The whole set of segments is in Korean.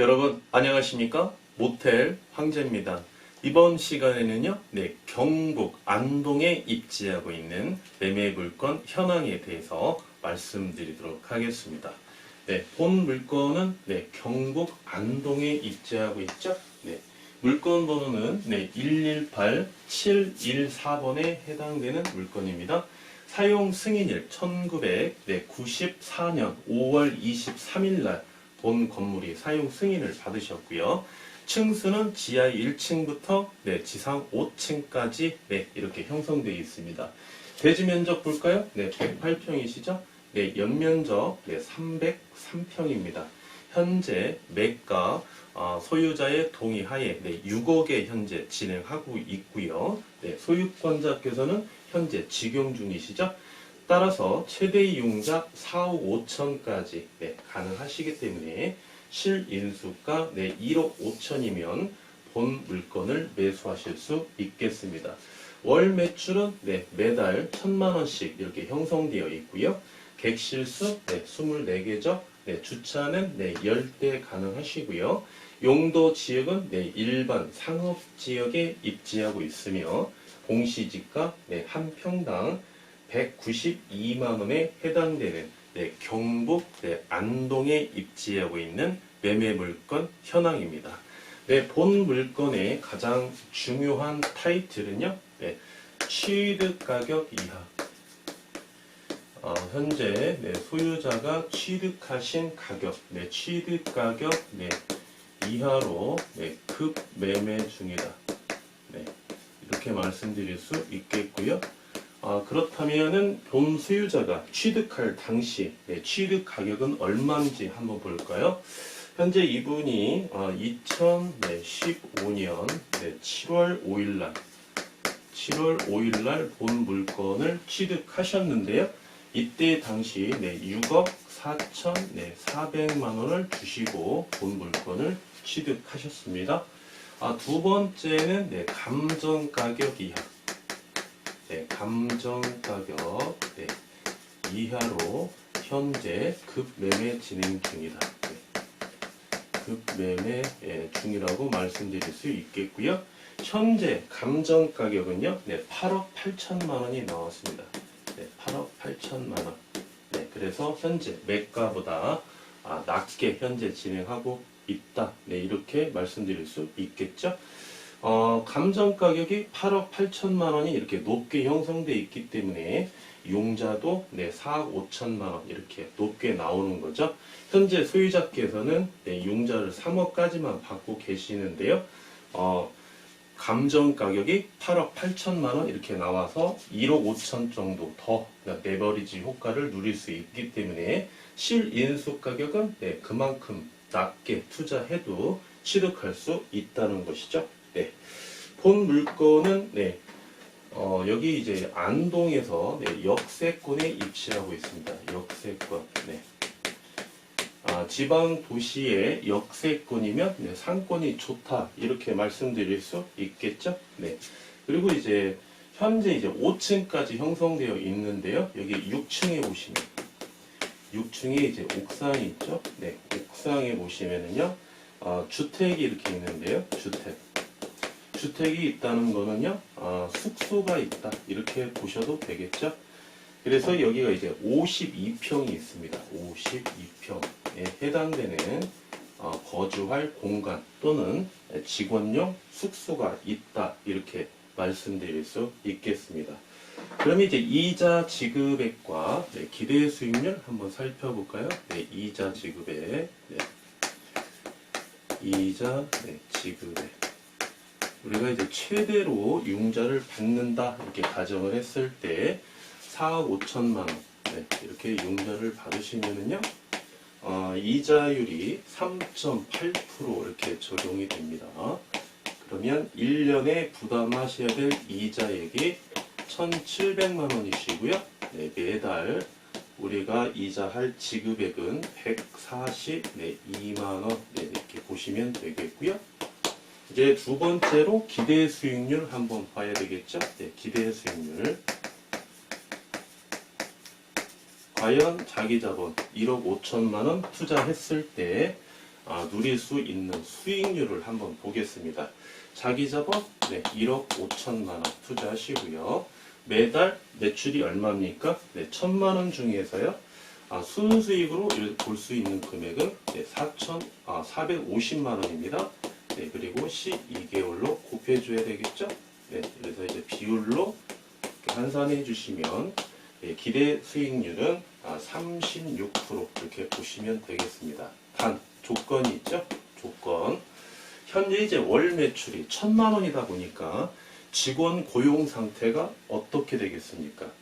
여러분 안녕하십니까? 모텔 황제입니다. 이번 시간에는요, 네, 경북 안동에 입지하고 있는 매매 물건 현황에 대해서 말씀드리도록 하겠습니다. 네, 본 물건은 네, 경북 안동에 입지하고 있죠. 네, 물건 번호는 네, 118714번에 해당되는 물건입니다. 사용 승인일 1994년 5월 23일 날 본 건물이 사용 승인을 받으셨고요. 층수는 지하 1층부터 네, 지상 5층까지 네, 이렇게 형성되어 있습니다. 대지 면적 볼까요? 네, 108평이시죠? 네, 연면적 네, 303평입니다. 현재 매가 어, 소유자의 동의하에 네, 6억에 현재 진행하고 있고요. 네, 소유권자께서는 현재 직용 중이시죠? 따라서 최대 이용자 4억 5천까지 네, 가능하시기 때문에 실인수가 네, 1억 5천이면 본 물건을 매수하실 수 있겠습니다. 월 매출은 네, 매달 1천만 원씩 이렇게 형성되어 있고요. 객실수 네, 24개죠. 네, 주차는 네, 10대 가능하시고요. 용도 지역은 네, 일반 상업 지역에 입지하고 있으며 공시지가 네, 한 평당 192만 원에 해당되는 네, 경북 네, 안동에 입지하고 있는 매매 물건 현황입니다. 네, 본 물건의 가장 중요한 타이틀은요. 네, 취득 가격 이하. 어, 현재 네, 소유자가 취득하신 가격, 네, 취득 가격 네, 이하로 네, 급 매매 중이다. 네, 이렇게 말씀드릴 수 있겠고요. 아, 그렇다면은 본 소유자가 취득할 당시 네, 취득 가격은 얼마인지 한번 볼까요? 현재 이분이 아, 2015년 7월 5일 날 7월 5일 날 본 물건을 취득하셨는데요. 이때 당시 네, 6억 4천 네, 4백만 원을 주시고 본 물건을 취득하셨습니다. 아, 두 번째는 네, 감정 가격 이하. 네, 감정 가격 네, 이하로 현재 급 매매 진행 중이다. 네, 급 매매 예, 중이라고 말씀드릴 수 있겠고요. 현재 감정 가격은요, 네, 8억 8천만 원이 나왔습니다. 네, 8억 8천만 원. 네, 그래서 현재 매가보다 아, 낮게 현재 진행하고 있다. 네, 이렇게 말씀드릴 수 있겠죠. 어, 감정 가격이 8억 8천만 원이 이렇게 높게 형성돼 있기 때문에 용자도 네, 4억 5천만 원 이렇게 높게 나오는 거죠. 현재 소유자께서는 네, 용자를 3억까지만 받고 계시는데요. 어, 감정 가격이 8억 8천만 원 이렇게 나와서 1억 5천 정도 더 레버리지 효과를 누릴 수 있기 때문에 실인수 가격은 네, 그만큼 낮게 투자해도 취득할 수 있다는 것이죠. 네. 본 물건은 네. 어, 여기 이제 안동에서 네, 역세권에 입시하고 있습니다. 역세권. 네. 아, 지방 도시의 역세권이면 네, 상권이 좋다 이렇게 말씀드릴 수 있겠죠. 네. 그리고 이제 현재 이제 5층까지 형성되어 있는데요. 여기 6층에 보시면 6층에 이제 옥상이 있죠. 네, 옥상에 보시면은요, 아, 주택이 이렇게 있는데요. 주택. 주택이 있다는 거는요, 아, 숙소가 있다 이렇게 보셔도 되겠죠. 그래서 여기가 이제 52평이 있습니다. 52평에 해당되는 어, 거주할 공간 또는 직원용 숙소가 있다 이렇게 말씀드릴 수 있겠습니다. 그럼 이제 이자 지급액과 네, 기대 수익률 한번 살펴볼까요? 네, 이자 지급액, 네. 이자 네, 지급액. 우리가 이제 최대로 융자를 받는다 이렇게 가정을 했을 때 4억 5천만 원 네, 이렇게 융자를 받으시면은요 어, 이자율이 3.8% 이렇게 적용이 됩니다. 그러면 1년에 부담하셔야 될 이자액이 1,700만 원이시고요. 네, 매달 우리가 이자 할 지급액은 142만 원 네, 이렇게 보시면 되겠고요. 이제 두 번째로 기대 수익률 한번 봐야 되겠죠? 네, 기대 수익률. 과연 자기 자본 1억 5천만 원 투자했을 때 아, 누릴 수 있는 수익률을 한번 보겠습니다. 자기 자본 네, 1억 5천만 원 투자하시고요. 매달 매출이 얼마입니까? 네, 천만 원 중에서요. 아, 순수익으로 볼 수 있는 금액은 네, 4천 아, 450만 원입니다. 네, 그리고 12개월로 곱해 줘야 되겠죠? 네, 그래서 이제 비율로 환산해 주시면 예, 기대 수익률은 아, 36% 이렇게 보시면 되겠습니다. 단 조건이 있죠? 조건. 현재 이제 월 매출이 천만 원이다 보니까 직원 고용 상태가 어떻게 되겠습니까?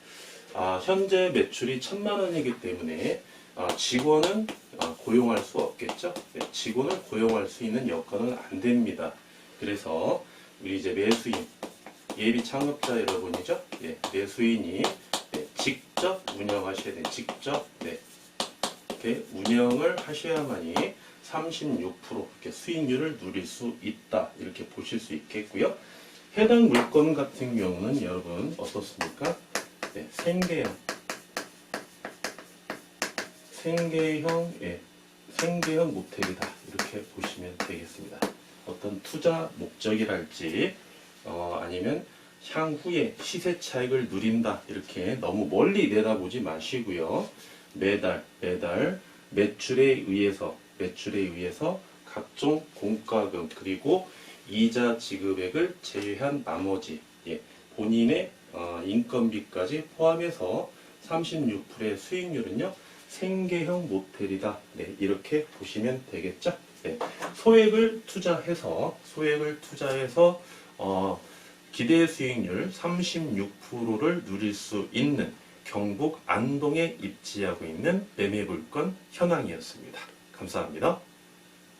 아, 현재 매출이 천만 원이기 때문에 아, 직원은 아, 고용할 수? 네, 직원을 고용할 수 있는 여건은 안 됩니다. 그래서 우리 이제 매수인 예비 창업자 여러분이죠? 예, 매수인이 네, 직접 운영하셔야 돼. 직접 네, 이렇게 운영을 하셔야만이 36% 이렇게 수익률을 누릴 수 있다. 이렇게 보실 수 있겠고요. 해당 물건 같은 경우는 여러분 어떻습니까? 네, 생계형 생계형 예, 생계형 모텔이다. 이렇게 보시면 되겠습니다. 어떤 투자 목적이랄지 어, 아니면 향후에 시세 차익을 누린다 이렇게 너무 멀리 내다보지 마시고요 매달 매달 매출에 의해서 매출에 의해서 각종 공과금 그리고 이자 지급액을 제외한 나머지 예, 본인의 어, 인건비까지 포함해서 36%의 수익률은요 생계형 모텔이다 네, 이렇게 보시면 되겠죠 네, 소액을 투자해서 소액을 투자해서 어, 기대 수익률 36%를 누릴 수 있는 경북 안동에 입지하고 있는 매매물건 현황이었습니다. 감사합니다.